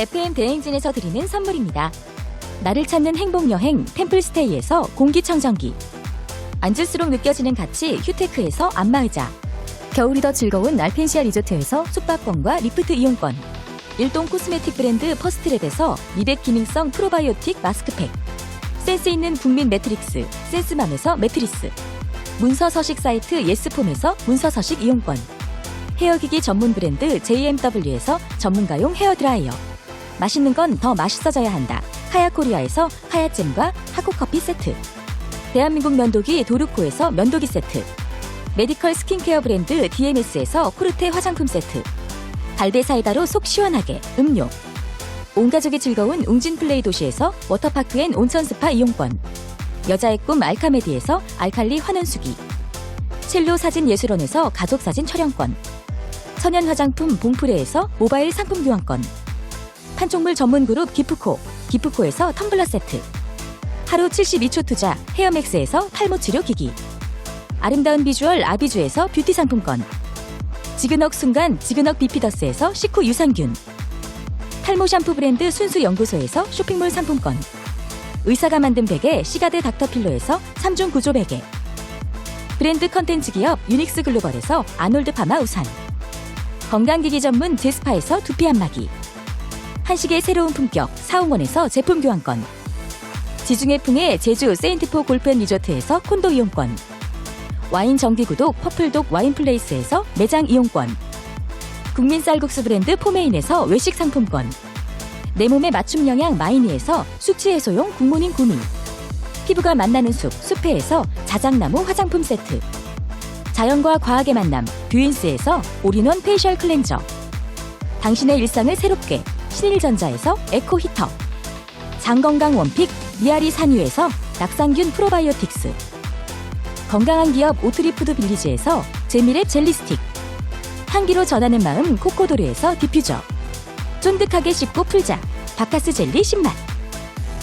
FM 대행진에서 드리는 선물입니다. 나를 찾는 행복 여행 템플스테이에서 공기청정기. 앉을수록 느껴지는 가치 휴테크에서 안마의자. 겨울이 더 즐거운 알펜시아 리조트에서 숙박권과 리프트 이용권. 일동 코스메틱 브랜드 퍼스트랩에서 미백 기능성 프로바이오틱 마스크팩. 센스 있는 국민 매트릭스 센스맘에서 매트리스. 문서 서식 사이트 예스폼에서 문서 서식 이용권. 헤어기기 전문 브랜드 JMW에서 전문가용 헤어드라이어 맛있는 건 더 맛있어져야 한다. 하야코리아에서 하야잼과 하코커피 세트. 대한민국 면도기 도르코에서 면도기 세트. 메디컬 스킨케어 브랜드 DMS에서 코르테 화장품 세트. 갈베 사이다로 속 시원하게 음료. 온 가족이 즐거운 웅진 플레이 도시에서 워터파크 엔 온천 스파 이용권. 여자의 꿈 알카메디에서 알칼리 환원수기. 첼로 사진 예술원에서 가족 사진 촬영권. 천연 화장품 봉프레에서 모바일 상품 교환권 판촉물 전문 그룹 기프코 기프코에서 텀블러 세트. 하루 72초 투자 헤어맥스에서 탈모 치료 기기. 아름다운 비주얼 아비주에서 뷰티 상품권. 지그넉 순간 지그넉 비피더스에서 식후 유산균. 탈모 샴푸 브랜드 순수 연구소에서 쇼핑몰 상품권. 의사가 만든 베개 시가드 닥터필로에서 3중 구조 베개. 브랜드 컨텐츠 기업 유닉스 글로벌에서 아놀드 파마 우산. 건강기기 전문 제스파에서 두피 안마기 한식의 새로운 품격 사홍원에서 제품 교환권. 지중해 풍의 제주 세인트포 골프앤 리조트에서 콘도 이용권. 와인 정기구독 퍼플독 와인플레이스에서 매장 이용권. 국민 쌀국수 브랜드 포메인에서 외식 상품권. 내 몸에 맞춤 영양 마이니에서 숙취 해소용 국모닝 구미. 피부가 만나는 숲 숲회에서 자작나무 화장품 세트. 자연과 과학의 만남 뷰인스에서 올인원 페이셜 클렌저. 당신의 일상을 새롭게 신일전자에서 에코 히터 장건강 원픽 미아리 산유에서 낙상균 프로바이오틱스 건강한 기업 오트리푸드 빌리지에서 재미랩 젤리 스틱 향기로 전하는 마음 코코도르에서 디퓨저 쫀득하게 씹고 풀자 바카스 젤리 10만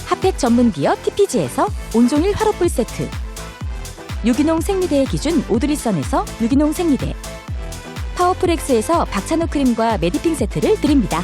핫팩 전문 기업 TPG에서 온종일 화롯불 세트 유기농 생리대의 기준 오드리선에서 유기농 생리대 파워풀엑스에서 박찬호 크림과 메디핑 세트를 드립니다.